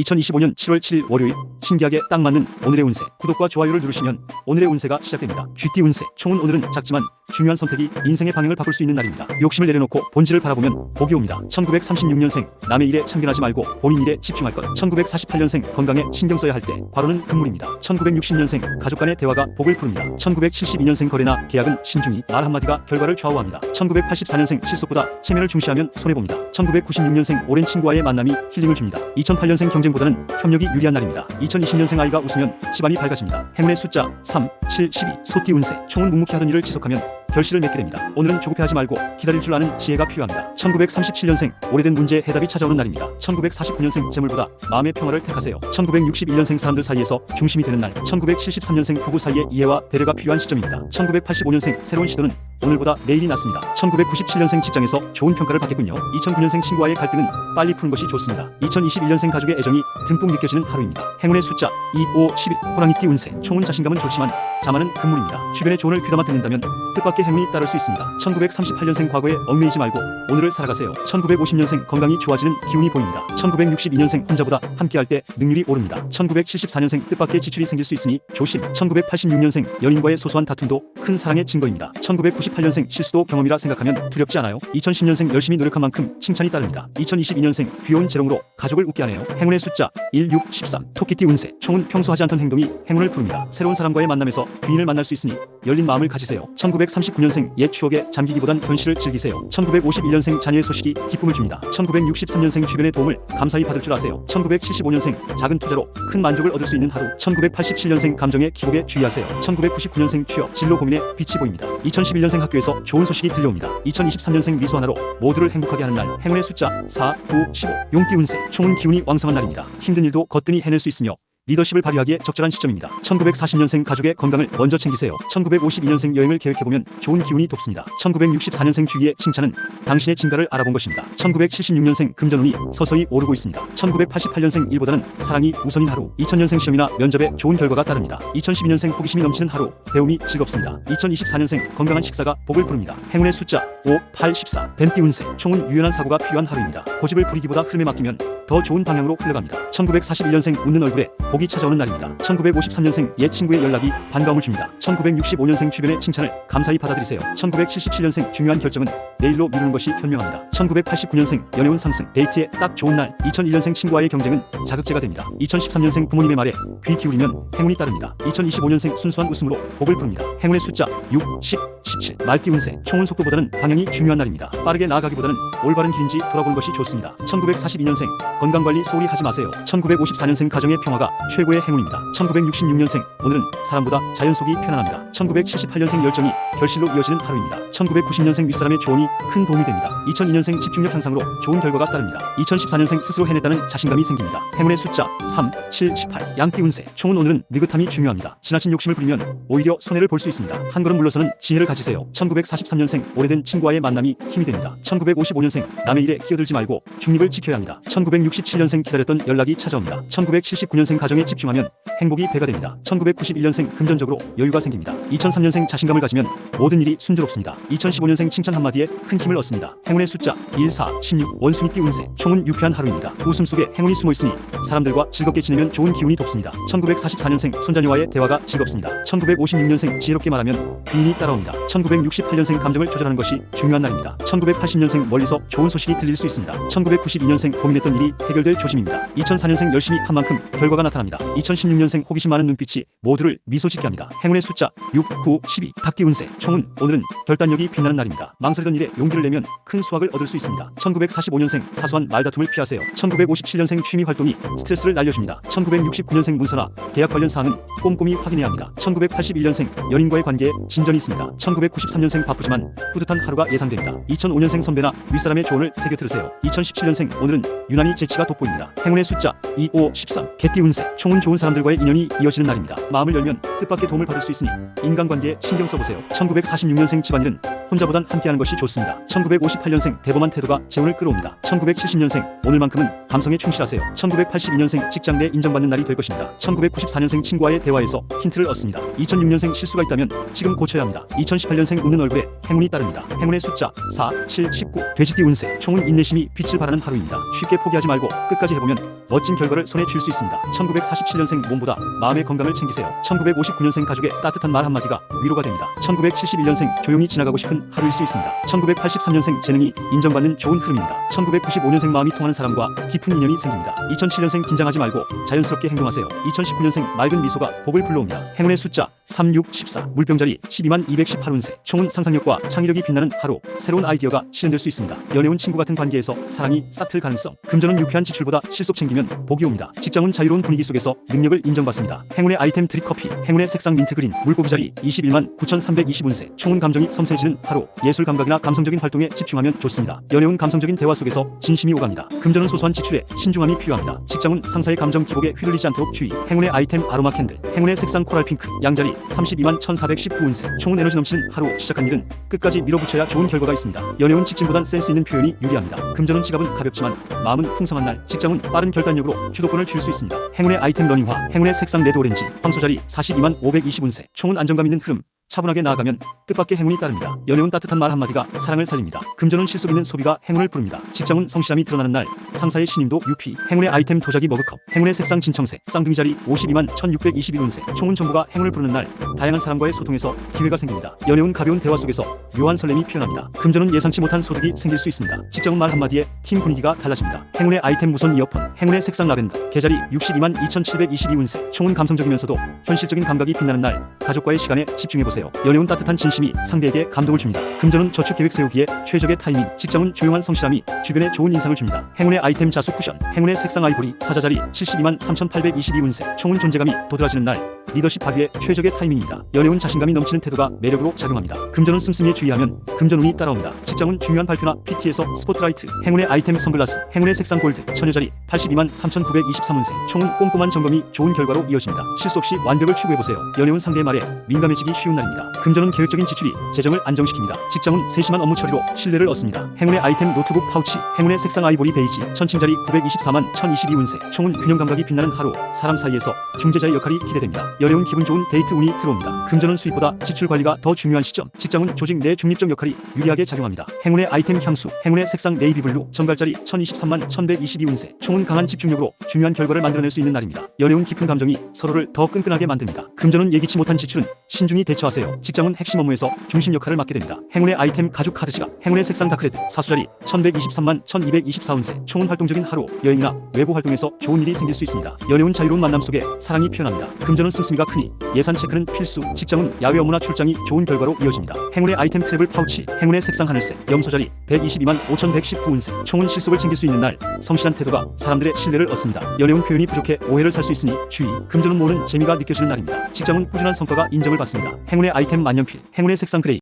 2025년 7월 7일 월요일 신기하게 딱 맞는 오늘의 운세 구독과 좋아요를 누르시면 오늘의 운세가 시작됩니다. 쥐띠 운세 총은 오늘은 작지만 중요한 선택이 인생의 방향을 바꿀 수 있는 날입니다. 욕심을 내려놓고 본질을 바라보면 복이 옵니다. 1936년생 남의 일에 참견하지 말고 본인 일에 집중할 것. 1948년생 건강에 신경 써야 할때 바로는 금물입니다. 1960년생 가족 간의 대화가 복을 부릅니다. 1972년생 거래나 계약은 신중히 말 한마디가 결과를 좌우합니다. 1984년생 실속보다 체면을 중시하면 손해봅니다. 1996년생 오랜 친구와의 만남이 힐링을 줍니다. 2008년생 경쟁 보다는 협력이 유리한 날입니다. 2020년생 아이가 웃으면 집안이 밝아집니다. 행운의 숫자 3, 7, 12 소띠 운세 총은 묵묵히 하던 일을 지속하면 결실을 맺게 됩니다. 오늘은 조급해하지 말고 기다릴 줄 아는 지혜가 필요합니다. 1937년생 오래된 문제의 해답이 찾아오는 날입니다. 1949년생 재물보다 마음의 평화를 택하세요. 1961년생 사람들 사이에서 중심이 되는 날. 1973년생 부부 사이의 이해와 배려가 필요한 시점입니다. 1985년생 새로운 시도는 오늘보다 내일이 낫습니다. 1997년생 직장에서 좋은 평가를 받겠군요. 2009년생 친구와의 갈등은 빨리 푸는 것이 좋습니다. 2021년생 가족의 애정이 듬뿍 느껴지는 하루입니다. 행운의 숫자 2, 5, 11 호랑이띠 운세 총은 자신감은 좋지만 자만은 금물입니다. 주변의 조언을 귀담아 듣는다면 뜻밖의 행운이 따를 수 있습니다. 1938년생 과거에 얽매이지 말고 오늘을 살아가세요. 1950년생 건강이 좋아지는 기운이 보입니다. 1962년생 혼자보다 함께할 때 능률이 오릅니다. 1974년생 뜻밖의 지출이 생길 수 있으니 조심. 1986년생 연인과의 소소한 다툼도 큰 사랑의 증거입니다. 1998년생 실수도 경험이라 생각하면 두렵지 않아요. 2010년생 열심히 노력한 만큼 칭찬이 따릅니다. 2022년생 귀여운 재롱으로 가족을 웃게 하네요. 행운의 숫자 1, 6, 13 토끼띠 운세 총은 평소 하지 않던 행동이 행운을 부릅니다. 새로운 사람과의 만남에서 귀인을 만날 수 있으니 열린 마음을 가지세요. 1939년생 옛 추억에 잠기기보단 현실을 즐기세요. 1951년생 자녀의 소식이 기쁨을 줍니다. 1963년생 주변의 도움을 감사히 받을 줄 아세요. 1975년생 작은 투자로 큰 만족을 얻을 수 있는 하루. 1987년생 감정의 기복에 주의하세요. 1999년생 취업 진로 고민에 빛이 보입니다. 2011년생 학교에서 좋은 소식이 들려옵니다. 2023년생 미소 하나로 모두를 행복하게 하는 날. 행운의 숫자 4, 9, 15 용띠 운세 총은 기운이 왕성한 날입니다. 힘든 일도 거뜬히 해낼 수 있으며 리더십을 발휘하기에 적절한 시점입니다. 1940년생 가족의 건강을 먼저 챙기세요. 1952년생 여행을 계획해보면 좋은 기운이 돕습니다. 1964년생 주위의 칭찬은 당신의 진가를 알아본 것입니다. 1976년생 금전운이 서서히 오르고 있습니다. 1988년생 일보다는 사랑이 우선인 하루. 2000년생 시험이나 면접에 좋은 결과가 따릅니다. 2012년생 호기심이 넘치는 하루. 배움이 즐겁습니다. 2024년생 건강한 식사가 복을 부릅니다. 행운의 숫자 5, 8, 14 뱀띠 운세 총은 유연한 사고가 필요한 하루입니다. 고집을 부리기보다 흐름에 맡기면 더 좋은 방향으로 흘러갑니다. 1941년생 웃는 얼굴에 복이 찾아오는 날입니다. 1953년생 옛 친구의 연락이 반가움을 줍니다. 1965년생 주변의 칭찬을 감사히 받아들이세요. 1977년생 중요한 결정은 내일로 미루는 것이 현명합니다. 1989년생 연애운 상승, 데이트에 딱 좋은 날. 2001년생 친구와의 경쟁은 자극제가 됩니다. 2013년생 부모님의 말에 귀 기울이면 행운이 따릅니다. 2025년생 순수한 웃음으로 복을 부릅니다. 행운의 숫자 6, 10, 17 말띠 운세 총은 속도보다는 방향이 중요한 날입니다. 빠르게 나아가기보다는 올바른 길인지 돌아보는 것이 좋습니다. 1942년생 건강관리 소홀히 하지 마세요. 1954년생 가정의 평화가 최고의 행운입니다. 1966년생 오늘은 사람보다 자연 속이 편안합니다. 1978년생 열정이 결실로 이어지는 하루입니다. 1990년생 윗사람의 조언이 큰 도움이 됩니다. 2002년생 집중력 향상으로 좋은 결과가 따릅니다. 2014년생 스스로 해냈다는 자신감이 생깁니다. 행운의 숫자 3, 7, 18 양띠 운세 총은 오늘은 느긋함이 중요합니다. 지나친 욕심을 부리면 오히려 손해를 볼 수 있습니다. 한 걸음 물러서는 지혜를 가지세요. 1943년생 오래된 친구와의 만남이 힘이 됩니다. 1955년생 남의 일에 끼어들지 말고 중립을 지켜야 합니다. 1967년생 기다렸던 연락이 찾아옵니다. 1979년생 가정에 집중하면 행복이 배가 됩니다. 1991년생 금전적으로 여유가 생깁니다. 2003년생 자신감을 가지면 모든 일이 순조롭습니다. 2015년생 칭찬 한마디에 큰 힘을 얻습니다. 행운의 숫자 1, 4, 16 원숭이띠 운세 총은 유쾌한 하루입니다. 웃음 속에 행운이 숨어 있으니 사람들과 즐겁게 지내면 좋은 기운이 돕습니다. 1944년생 손자녀와의 대화가 즐겁습니다. 1956년생 지혜롭게 말하면 귀인이 따라옵니다. 1968년생 감정을 조절하는 것이 중요한 날입니다. 1980년생 멀리서 좋은 소식이 들릴 수 있습니다. 1992년생 고민했던 일이 해결될 조짐입니다. 2004년생 열심히 한 만큼 결과가 나타납니다. 2016년생 호기심 많은 눈빛이 모두를 미소 짓게 합니다. 행운의 숫자 6, 9, 12 닭띠 운세 총은 오늘은 결단력이 빛나는 날입니다. 망설이던 일에 용기를 내면 큰 수확을 얻을 수 있습니다. 1945년생 사소한 말다툼을 피하세요. 1957년생 취미 활동이 스트레스를 날려줍니다. 1969년생 문서나 계약 관련 사항은 꼼꼼히 확인해야 합니다. 1981년생 연인과의 관계에 진전이 있습니다. 1993년생 바쁘지만 뿌듯한 하루가 예상됩니다. 2005년생 선배나 윗사람의 조언을 새겨 들으세요. 2017년생 오늘은 유난히 재치가 돋보입니다. 행운의 숫자 2, 5, 13 개띠 운세 총은 좋은 사람들과의 인연이 이어지는 날입니다. 마음을 열면 뜻밖의 도움을 받을 수 있으니 인간관계에 신경 써보세요. 1946년생 집안일은 혼자보단 함께하는 것이 좋습니다. 1958년생 대범한 태도가 재운을 끌어옵니다. 1970년생 오늘만큼은 감성에 충실하세요. 1982년생 직장 내 인정받는 날이 될 것입니다. 1994년생 친구와의 대화에서 힌트를 얻습니다. 2006년생 실수가 있다면 지금 고쳐야 합니다. 2018년생 웃는 얼굴에 행운이 따릅니다. 행운의 숫자 4, 7, 19 돼지띠 운세 총은 인내심이 빛을 발하는 하루입니다. 쉽게 포기하지 말고 끝까지 해보면 멋진 결과를 손에 쥘 수 있습니다. 1947년생 몸보다 마음의 건강을 챙기세요. 1959년생 가족의 따뜻한 말 한마디가 위로가 됩니다. 1971년생 조용히 지나가고 싶은 하루일 수 있습니다. 1983년생 재능이 인정받는 좋은 흐름입니다. 1995년생 마음이 통하는 사람과 깊은 인연이 생깁니다. 2007년생 긴장하지 말고 자연스럽게 행동하세요. 2019년생 맑은 미소가 복을 불러옵니다. 행운의 숫자 3, 6, 14 물병자리 12만 218운세 총은 상상력과 창의력이 빛나는 하루 새로운 아이디어가 실현될 수 있습니다. 연애운 친구 같은 관계에서 사랑이 싹틀 가능성 금전은 유쾌한 지출보다 실속 챙기면 복이 옵니다. 직장은 자유로운 분위기 속에서 능력을 인정받습니다. 행운의 아이템 드립커피 행운의 색상 민트 그린 물고기 자리 21만 9320운세 총은 감정이 섬세해지는 하루 예술 감각이나 감성적인 활동에 집중하면 좋습니다. 연애운 감성적인 대화 속에서 진심이 오갑니다. 금전은 소소한 지출에 신중함이 필요합니다. 직장은 상사의 감정 기복에 휘둘리지 않도록 주의 행운의 아이템 아로마 캔들 행운의 색상 코랄 핑크 양자리 32만 1419운세 총은 에너지 넘치는 하루 시작한 일은 끝까지 밀어붙여야 좋은 결과가 있습니다. 연애운 직진보단 센스 있는 표현이 유리합니다. 금전은 지갑은 가볍지만 마음은 풍성한 날 직장은 빠른 결단력으로 주도권을 줄 수 있습니다. 행운의 아이템 러닝화 행운의 색상 레드 오렌지 황소자리 42만 520운세 총은 안정감 있는 흐름 차분하게 나아가면 뜻밖의 행운이 따릅니다. 연애운 따뜻한 말 한마디가 사랑을 살립니다. 금전은 실속 있는 소비가 행운을 부릅니다. 직장은 성실함이 드러나는 날 상사의 신임도 유피 행운의 아이템 도자기 머그컵 행운의 색상 진청색 쌍둥이자리 52만 1622운세 총은 정보가 행운을 부르는 날 다양한 사람과의 소통에서 기회가 생깁니다. 연애운 가벼운 대화 속에서 묘한 설렘이 피어납니다. 금전은 예상치 못한 소득이 생길 수 있습니다. 직장은 말 한마디에 팀 분위기가 달라집니다. 행운의 아이템 무선 이어폰 행운의 색상 라벤더 계자리 62만 2722운세 총은 감성적이면서도 현실적인 감각이 빛나는 날 가족과의 시간에 집중해보세요. 연애운 따뜻한 진심이 상대에게 감동을 줍니다. 금전은 저축 계획 세우기에 최적의 타이밍 직장은 조용한 성실함이 주변에 좋은 인상을 줍니다. 행운의 아이템 자수 쿠션 행운의 색상 아이보리 사자자리 72만 3822운세 총은 존재감이 도드라지는 날 리더십 발휘의 최적의 타이밍입니다. 연애운 자신감이 넘치는 태도가 매력으로 작용합니다. 금전은 씀씀이에 주의하면 금전운이 따라옵니다. 직장은 중요한 발표나 PT에서 스포트라이트 행운의 아이템 선글라스 행운의 색상 골드 처녀자리 82만 3923운세 총은 꼼꼼한 점검이 좋은 결과로 이어집니다. 없이 완벽을 추구해보세요. 연애운 상대의 말에 민감해지기 쉬운 날입니다. 금전은 계획적인 지출이 재정을 안정시킵니다. 직장은 세심한 업무 처리로 신뢰를 얻습니다. 행운의 아이템 노트북 파우치 행운의 색상 아이보리 베이지 천칭자리 924만 1022운세 총은 균형 감각이 빛나는 하루 사람 사이에서 중재자의 역할이 기대됩니다. 연애운 기분 좋은 데이트 운이 들어옵니다. 금전은 수입보다 지출 관리가 더 중요한 시점 직장은 조직 내 중립적 역할이 유리하게 작용합니다. 행운의 아이템 향수 행운의 색상 네이비 블루 정갈자리 1023만 1122운세 총은 강한 집중력으로 중요한 결과를 만들어낼 수 있는 날입니다. 연애운 깊은 감정이 서로를 더 끈끈하게 만듭니다. 금전은 예기치 못한 지출은 신중히 대처하세요. 직장은 핵심 업무에서 중심 역할을 맡게 됩니다. 행운의 아이템 가죽 카드 지갑 행운의 색상 다크레드 사수자리 1123만 1224운세 총은 활동적인 하루 여행이나 외부 활동에서 좋은 일이 생길 수 있습니다. 연애운 자유로운 만남 속에 사랑이 피어납니다. 금전은 씀씀이가 크니 예산 체크는 필수 직장은 야외 업무나 출장이 좋은 결과로 이어집니다. 행운의 아이템 트래블 파우치 행운의 색상 하늘색 염소자리 122만 5119운세 총은 실속을 챙길 수 있는 날 성실한 태도가 사람들의 신뢰를 얻습니다. 연애운 표현이 부족해 오해를 살 수 있으니 주의 금전은 모으는 재미가 느껴지는 날입니다. 직장은 꾸준한 성과가 인정을 받습니다. 행운의 아이템 만년필 행운의 색상 그레이